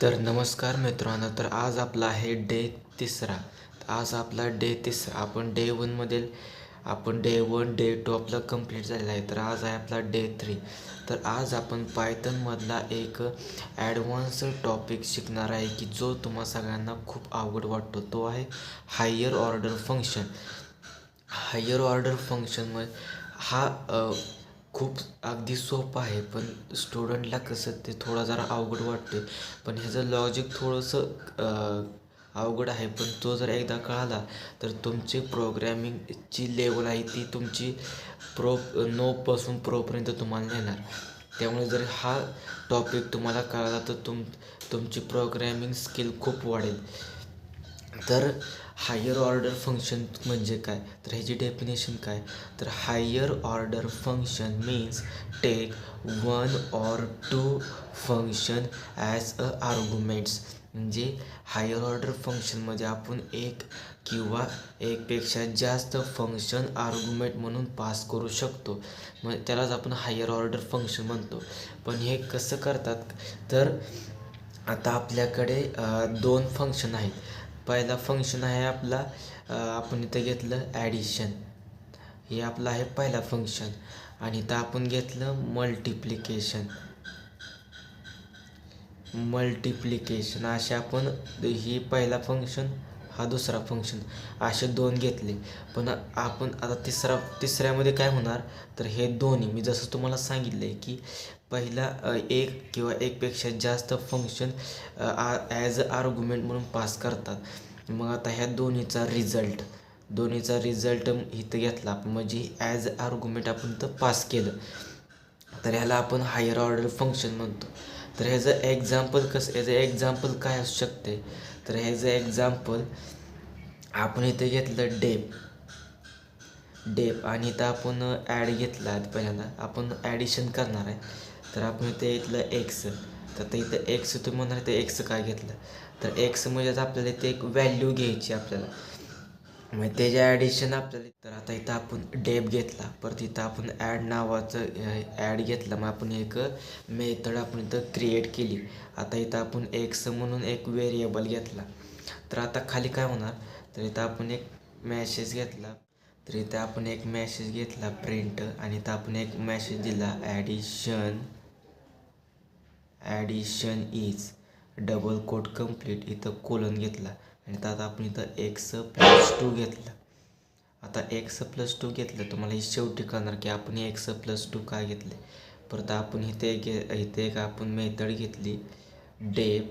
तर नमस्कार मित्रांनो तर आज आपला आहे डे तिसरा. आज आपला डे तिसरा. आपण डे वनमधील आपण डे वन डे टू आपला कंप्लीट झालेला आहे. तर आज आहे आपला डे थ्री. तर आज आपण पायथनमधला एक ॲडव्हान्स टॉपिक शिकणार आहे की जो तुम्हा सगळ्यांना खूप आवड वाटतो. तो आहे higher order function. Higher order फंक्शनमध्ये हा खूप अगदी सोपं आहे पण स्टुडंटला कसं ते थोडा जरा अवघड वाटते पण ह्याचं लॉजिक थोडंसं अवघड आहे पण तो जर एकदा कळाला तर तुमची प्रोग्रॅमिंगची लेवल आहे ती तुमची प्रो नोपासून प्रोपर्यंत तुम्हाला नेणार. त्यामुळे जर हा टॉपिक तुम्हाला कळाला तर तुम तुमची प्रोग्रॅमिंग स्किल खूप वाढेल. तर हायर ऑर्डर फंक्शन म्हणजे काय? तर ह्याची डेफिनेशन काय? तर higher order function means take one or two function as a arguments म्हणजे हायर ऑर्डर फंक्शनमध्ये आपण एक किंवा एकपेक्षा जास्त फंक्शन आर्ग्युमेंट म्हणून पास करू शकतो. मग त्यालाच आपण हायर ऑर्डर फंक्शन म्हणतो. पण हे कसं करतात? तर आता आपल्याकडे दोन फंक्शन आहेत. पहिला फंक्शन आहे आपला आपण इथं घेतलं ॲडिशन हे आपलं आहे पहिला फंक्शन आणि इथं आपण घेतलं मल्टिप्लिकेशन मल्टिप्लिकेशन असे आपण ही पहिला फंक्शन हा दुसरा फंक्शन असे दोन घेतले. पण आपण आता तिसरा तिसऱ्यामध्ये काय होणार? तर हे दोन्ही. मी जसं तुम्हाला सांगितलं आहे की पहिला एक किंवा एकपेक्षा जास्त फंक्शन ॲज अ आर्ग्युमेंट म्हणून पास करतात. मग आता ह्या दोन्हीचा रिझल्ट दोन्हीचा रिझल्ट इथं घेतला. म्हणजे आपण म्हणजे ॲज अ आर्ग्युमेंट आपण तर पास केलं. तर ह्याला आपण हायर ऑर्डर फंक्शन म्हणतो. तर ह्याचं एक्झाम्पल कसं ह्याचं एक्झाम्पल काय असू शकते? तर ह्याचं एक्झाम्पल आपण इथे घेतलं डेप डेप आणि इथं आपण ॲड घेतला आहे पहिल्यांदा. आपण ॲडिशन करणार आहे. तर आपण इथे घेतलं एक्स तर ते इथं एक्स तुम्ही म्हणणार ते एक्स काय घेतलं? तर एक्स म्हणजे आपल्याला इथे एक व्हॅल्यू घ्यायची आपल्याला. मग त्याचे ॲडिशन आपल्याला तर आता इथं आपण डेप घेतला. परत इथं आपण ॲड नावाचं ॲड घेतलं. मग आपण एक मेथड आपण इथं क्रिएट केली. आता इथं आपण एक्स म्हणून एक व्हेरिएबल घेतला. तर आता खाली काय होणार? तर इथं आपण एक मॅसेज घेतला. तर इथं आपण एक मॅसेज घेतला प्रिंट आणि इथं आपण एक मॅसेज दिला addition addition is double quote complete इथं कोलन घेतला. आणि त्यात आपण इथं एक्स प्लस टू घेतलं. आता एक्स प्लस टू घेतलं तुम्हाला ही शेवटी कळणार की आपण एक्स प्लस टू काय घेतले? परत आपण इथे घे इथे एक आपण मेथड घेतली डेप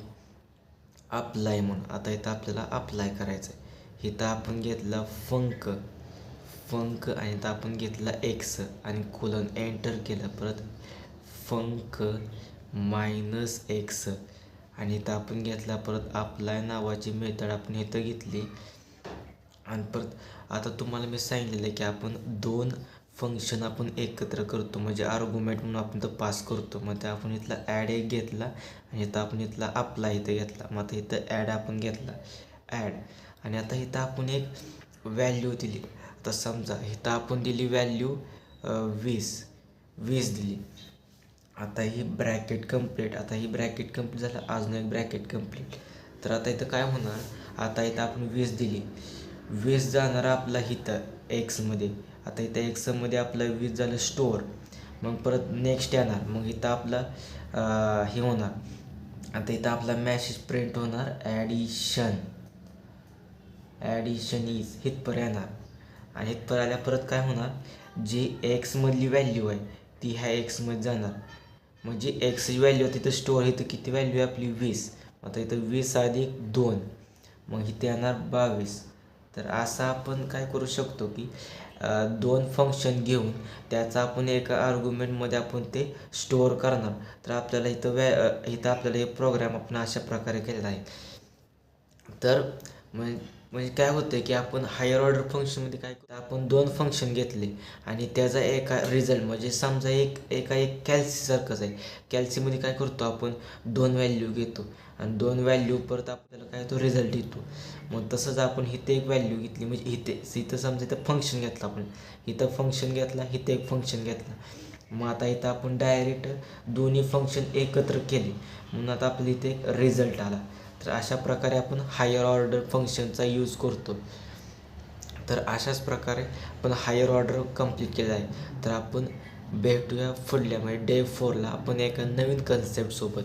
अप्लाय म्हणून. आता इथं आपल्याला अप्लाय करायचं आहे इथं आपण घेतला फंक फंक आणि इथं आपण घेतला एक्स आणि कोलन एंटर केलं. परत फंक मायनस एक्स आणि इथं आपण घेतला परत आपलाय नावाची मेथड आपण इथं घेतली. आणि परत आता तुम्हाला मी सांगितलेलं आहे की आपण दोन फंक्शन आपण एकत्र करतो म्हणजे आर्ग्युमेंट म्हणून आपण तर पास करतो. मग ते आपण इथला ॲड एक घेतला आणि इथं आपण इथला आपला इथं घेतला. मग आता इथं ॲड आपण घेतला. ॲड आणि आता इथं आपण एक व्हॅल्यू दिली. आता समजा इथं आपण दिली व्हॅल्यू वीस. वीस दिली. आता ही ब्रॅकेट कंप्लीट आता ही ब्रॅकेट कंप्लीट झालं अजून एक ब्रॅकेट कंप्लीट तर आता इथं काय होणार? आता इथं आपण वीस दिली. वीस जाणार आपला इथं एक्समध्ये आता इथं एक्समध्ये आपलं वीस झालं स्टोअर मग परत नेक्स्ट येणार. मग इथं आपलं हे होणार. आता इथं आपला मॅसेज प्रिंट होणार. ॲडिशन ॲडिशन इज हितपर येणार. आणि हितपर आल्या परत काय होणार? जी एक्समधली व्हॅल्यू आहे ती ह्या एक्समध्ये जाणार. म्हणजे एक्सची व्हॅल्यू तिथं स्टोअर इथं किती व्हॅल्यू आहे आपली? वीस. आता इथं वीस अधिक दोन. मग इथे येणार बावीस. तर असं आपण काय करू शकतो की दोन फंक्शन घेऊन त्याचा आपण एका आर्ग्युमेंटमध्ये आपण ते स्टोअर करणार. तर आपल्याला इथं व्या इथं आपल्याला हे प्रोग्राम आपण अशा प्रकारे केलेला आहे. तर मग म्हणजे काय होतं की आपण हायर ऑर्डर फंक्शनमध्ये काय करतो? आपण दोन फंक्शन घेतले आणि त्याचा एका रिझल्ट म्हणजे समजा एक एका एक कॅल्सीसारखंच आहे. कॅल्सीमध्ये काय करतो आपण? दोन व्हॅल्यू घेतो. आणि दोन व्हॅल्यू परत आपल्याला काय तो रिझल्ट येतो मग तसंच आपण इथे एक व्हॅल्यू घेतली म्हणजे इथे इथं समजा इथं फंक्शन घेतलं आपण. इथं फंक्शन घेतला इथं एक फंक्शन घेतला. मग आता इथं आपण डायरेक्ट दोन्ही फंक्शन एकत्र केले. म्हणून आता आपल्या इथे एक रिझल्ट आला. तर अशा प्रकारे आपण हायर ऑर्डर फंक्शनचा यूज करतो. तर अशाच प्रकारे आपण हायर ऑर्डर कंप्लीट केलं आहे. तर आपण भेटूया फुडल्या म्हणजे डे फोरला आपण एका नवीन कन्सेप्टसोबत